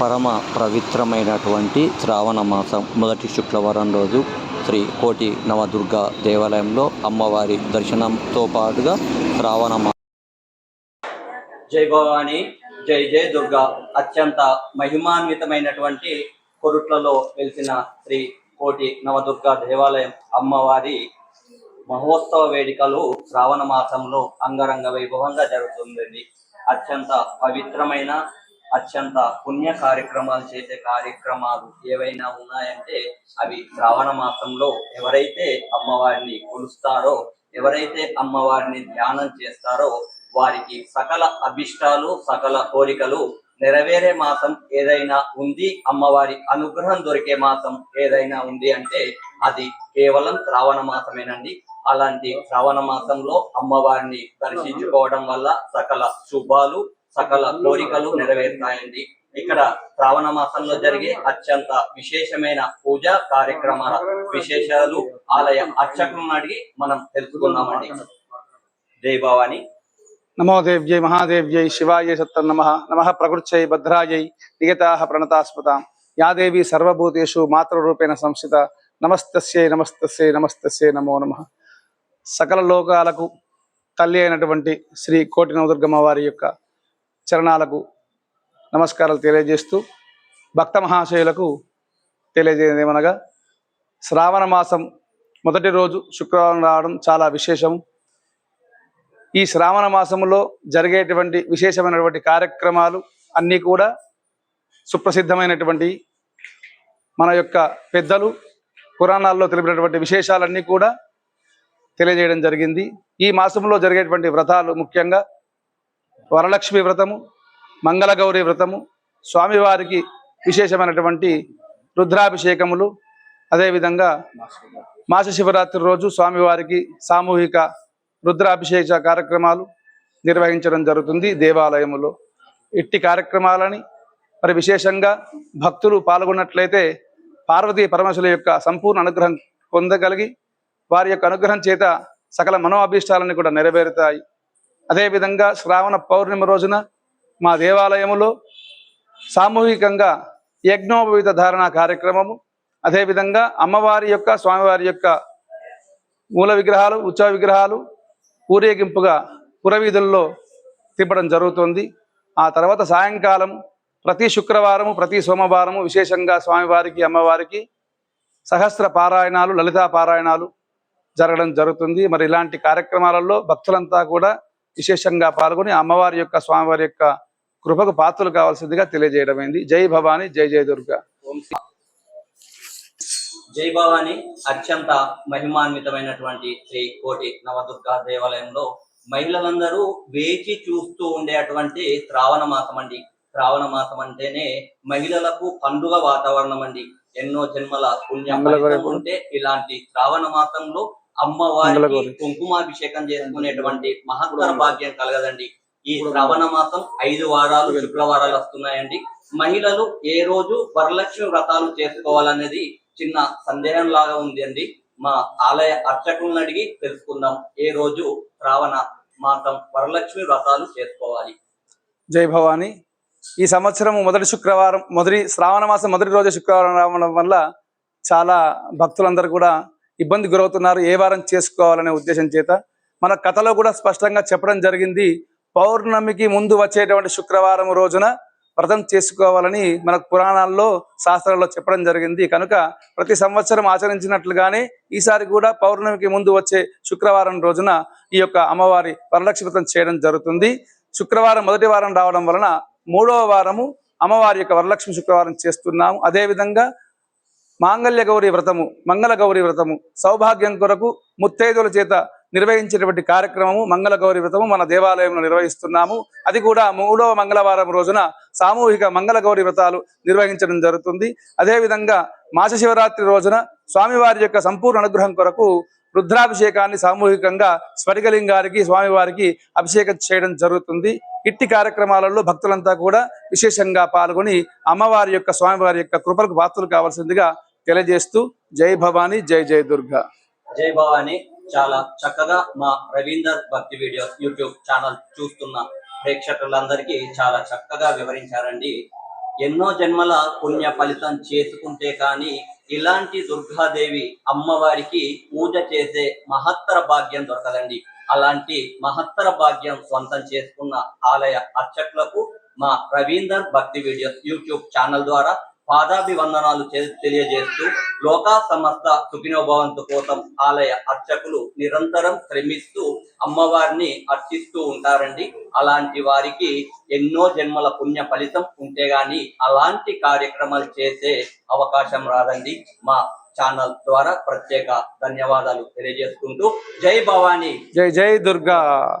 పరమ పవిత్రమైనటువంటి శ్రావణ మాసం మొదటి శుక్రవారం రోజు శ్రీ కోటి నవదుర్గ దేవాలయంలో అమ్మవారి దర్శనంతో పాటుగా శ్రావణ మాసం. జై భవాని జై జై దుర్గా. అత్యంత మహిమాన్వితమైనటువంటి కొరుట్లలో వెలిసిన శ్రీ కోటి నవదుర్గ దేవాలయం అమ్మవారి మహోత్సవ వేడుకలు శ్రావణ మాసంలో అంగరంగ వైభవంగా జరుగుతుంది అత్యంత పవిత్రమైన అత్యంత పుణ్య కార్యక్రమాలు చేసే కార్యక్రమాలు ఏవైనా ఉన్నాయంటే అవి శ్రావణ మాసంలో ఎవరైతే అమ్మవారిని కొలుస్తారో ఎవరైతే అమ్మవారిని ధ్యానం చేస్తారో వారికి సకల అభిష్టాలు సకల కోరికలు నెరవేరే మాసం ఏదైనా ఉంది అమ్మవారి అనుగ్రహం దొరికే మాసం ఏదైనా ఉంది అంటే అది కేవలం శ్రావణ మాసమేనండి. అలాంటి శ్రావణ మాసంలో అమ్మవారిని దర్శించుకోవడం వల్ల సకల శుభాలు సకల కోరికలు నెరవేరుతాయండి. ఇక్కడ శ్రావణ మాసంలో జరిగే అత్యంత విశేషమైన పూజా కార్యక్రమాల విశేషాలు ఆలయ అర్చకులను అడిగి మనం తెలుసుకుందామండి. జై భవాని. నమో దేవ్యై మహాదేవ్యై శివాయై సత్తం నమ నమ ప్రకృత్యై భద్రాయై నియతా ప్రణతాస్పతాం. యా దేవి సర్వభూతేషు మాతృరూపేణ సంస్థిత. నమస్తస్యై నమస్తస్యై నమస్తస్యై నమో నమ. సకల లోకాలకు తల్లి అయినటువంటి శ్రీ కోటి నవదుర్గమ్మ వారి యొక్క చరణాలకు నమస్కారాలు తెలియజేస్తూ భక్త మహాశయులకు తెలియజేయదేమనగా శ్రావణ మాసం మొదటి రోజు శుక్రవారం రావడం చాలా విశేషం. ఈ శ్రావణ మాసంలో జరిగేటువంటి విశేషమైనటువంటి కార్యక్రమాలు అన్నీ కూడా సుప్రసిద్ధమైనటువంటి మన యొక్క పెద్దలు పురాణాల్లో తెలిపినటువంటి విశేషాలన్నీ కూడా తెలియజేయడం జరిగింది. ఈ మాసంలో జరిగేటువంటి వ్రతాలు ముఖ్యంగా వరలక్ష్మి వ్రతము మంగళగౌరి వ్రతము స్వామివారికి విశేషమైనటువంటి రుద్రాభిషేకములు అదేవిధంగా మాస శివరాత్రి రోజు స్వామివారికి సామూహిక రుద్రాభిషేక కార్యక్రమాలు నిర్వహించడం జరుగుతుంది దేవాలయములో. ఇట్టి కార్యక్రమాలని మరి విశేషంగా భక్తులు పాల్గొన్నట్లయితే పార్వతీ పరమశుల యొక్క సంపూర్ణ అనుగ్రహం పొందగలిగి వారి యొక్క అనుగ్రహం చేత సకల మనోఅభీష్టాలన్నీ కూడా నెరవేరుతాయి. అదేవిధంగా శ్రావణ పౌర్ణమి రోజున మా దేవాలయములో సామూహికంగా యజ్ఞోపవిత ధారణ కార్యక్రమము అదేవిధంగా అమ్మవారి యొక్క స్వామివారి యొక్క మూల విగ్రహాలు ఉత్సవ విగ్రహాలు ఊరేగింపుగా పురవీధుల్లో తిప్పడం జరుగుతుంది. ఆ తర్వాత సాయంకాలం ప్రతి శుక్రవారము ప్రతి సోమవారము విశేషంగా స్వామివారికి అమ్మవారికి సహస్ర పారాయణాలు లలితా పారాయణాలు జరగడం జరుగుతుంది. మరి ఇలాంటి కార్యక్రమాలలో భక్తులంతా కూడా విశేషంగా పాల్గొని అమ్మవారి యొక్క స్వామివారి యొక్క కృపకు పాత్రలు కావాల్సిందిగా తెలియజేయడమైంది. జై భవాని జై జయ దుర్గా. జై భవాని అత్యంత మహిమాన్వితమైనటువంటి శ్రీ కోటి నవదుర్గా దేవాలయంలో మహిళలందరూ వేచి చూస్తూ ఉండేటువంటి శ్రావణ మాసం అండి. శ్రావణ మాసం అంటేనే మహిళలకు పండుగ వాతావరణం అండి. ఎన్నో జన్మల పుణ్యం ఉంటే ఇలాంటి శ్రావణ మాసంలో అమ్మవారికి. కుంకుమాభిషేకం చేసుకునేటువంటి మహత్తర భాగ్యం కలగదండి. ఈ శ్రావణ మాసం ఐదు వారాలు శుక్రవారాలు వస్తున్నాయండి. మహిళలు ఏ రోజు వరలక్ష్మి వ్రతాలు చేసుకోవాలనేది చిన్న సందేహం లాగా ఉంది అండి. మా ఆలయ అర్చకులను అడిగి తెలుసుకుందాం. ఏ రోజు శ్రావణ మాసం వరలక్ష్మి వ్రతాలు చేసుకోవాలి? జై భవాని. ఈ సంవత్సరం మొదటి శుక్రవారం మొదటి శ్రావణ మాసం మొదటి రోజు శుక్రవారం రావడం వల్ల చాలా భక్తులందరూ కూడా ఇబ్బంది గురవుతున్నారు ఏ వారం చేసుకోవాలనే ఉద్దేశం చేత. మన కథలో కూడా స్పష్టంగా చెప్పడం జరిగింది పౌర్ణమికి ముందు వచ్చేటువంటి శుక్రవారం రోజున వ్రతం చేసుకోవాలని మన పురాణాల్లో శాస్త్రాల్లో చెప్పడం జరిగింది. కనుక ప్రతి సంవత్సరం ఆచరించినట్లుగానే ఈసారి కూడా పౌర్ణమికి ముందు వచ్చే శుక్రవారం రోజున ఈ యొక్క అమ్మవారి వరలక్ష్మి వ్రతం చేయడం జరుగుతుంది. శుక్రవారం మొదటి వారం రావడం వలన మూడవ వారము అమ్మవారి యొక్క వరలక్ష్మి శుక్రవారం చేస్తున్నాము. అదేవిధంగా మాంగళ్య గౌరి వ్రతము మంగళ గౌరి వ్రతము సౌభాగ్యం కొరకు ముత్తైదుల చేత నిర్వహించేటువంటి కార్యక్రమము మంగళ గౌరి వ్రతము మన దేవాలయంలో నిర్వహిస్తున్నాము. అది కూడా మూడవ మంగళవారం రోజున సామూహిక మంగళ గౌరి వ్రతాలు నిర్వహించడం జరుగుతుంది. అదేవిధంగా మాస శివరాత్రి రోజున స్వామివారి యొక్క సంపూర్ణ అనుగ్రహం కొరకు రుద్రాభిషేకాన్ని సామూహికంగా స్ఫటికలింగారికి స్వామివారికి అభిషేకం చేయడం జరుగుతుంది. ఇట్టి కార్యక్రమాలలో భక్తులంతా కూడా విశేషంగా పాల్గొని అమ్మవారి యొక్క స్వామివారి యొక్క కృపలకు పాత్రలు కావాల్సిందిగా తెలియజేస్తూ జై భవాని జై జై దుర్గా. జై భవాని. చాలా చక్కగా మా రవీందర్ భక్తి వీడియోస్ యూట్యూబ్ ఛానల్ చూస్తున్న ప్రేక్షకులందరికీ చాలా చక్కగా వివరించారండి. ఎన్నో జన్మల పుణ్య ఫలితం చేసుకుంటే కానీ ఇలాంటి దుర్గాదేవి అమ్మవారికి పూజ చేసే మహత్తర భాగ్యం దొరకదండి. అలాంటి మహత్తర భాగ్యం సొంతం చేసుకున్న ఆలయ అర్చకులకు మా రవీందర్ భక్తి వీడియోస్ యూట్యూబ్ ఛానల్ ద్వారా పాదాభివందనాలు చే- తెలియజేస్తూ లోకా సమస్త సుఖినోభవంతు కోసం ఆలయ అర్చకులు నిరంతరం శ్రమిస్తూ అమ్మవారిని అర్చిస్తూ ఉంటారండి. అలాంటి వారికి ఎన్నో జన్మల పుణ్య ఫలితం ఉంటే గాని అలాంటి కార్యక్రమాలు చేసే అవకాశం రాదండి. మా ఛానల్ ద్వారా ప్రత్యేక ధన్యవాదాలు తెలియజేసుకుంటూ జై భవానీ. జై జై దుర్గా.